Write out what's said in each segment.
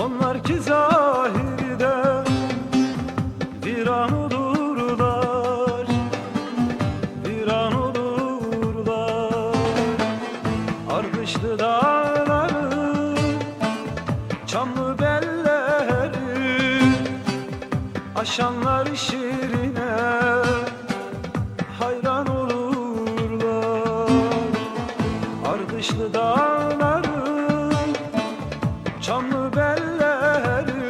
Onlar ki zahirde viran olurlar Viran olurlar. Ardışlı dağları Çamlı belleri Aşanlar şirin. Çamlı belleri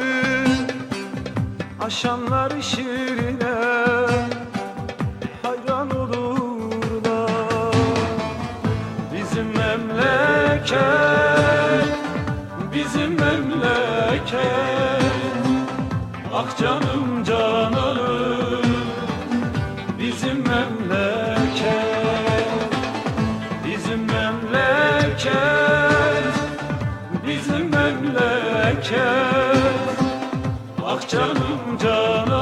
Aşanlar şirine Hayran olurlar. Bizim memleket Bizim memleket. Ah canım cananım Bizim memleket. Bizim memleket Bizim memleket Ah canım cananım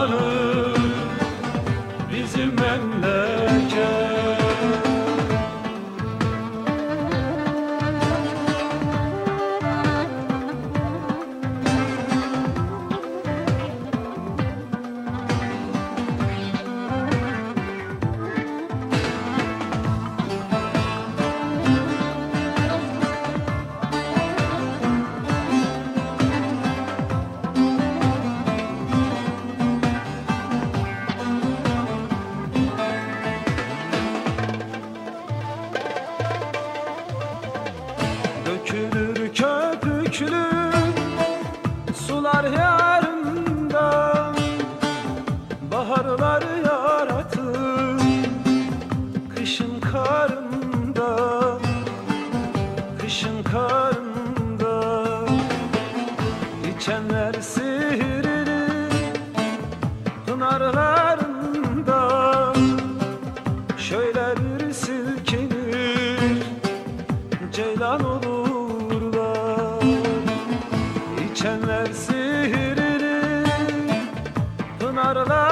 Karından İçenler sihirli pınarlarından Şöyle bir silkinir. Ceylan olurlar. İçenler sihirli pınarlarında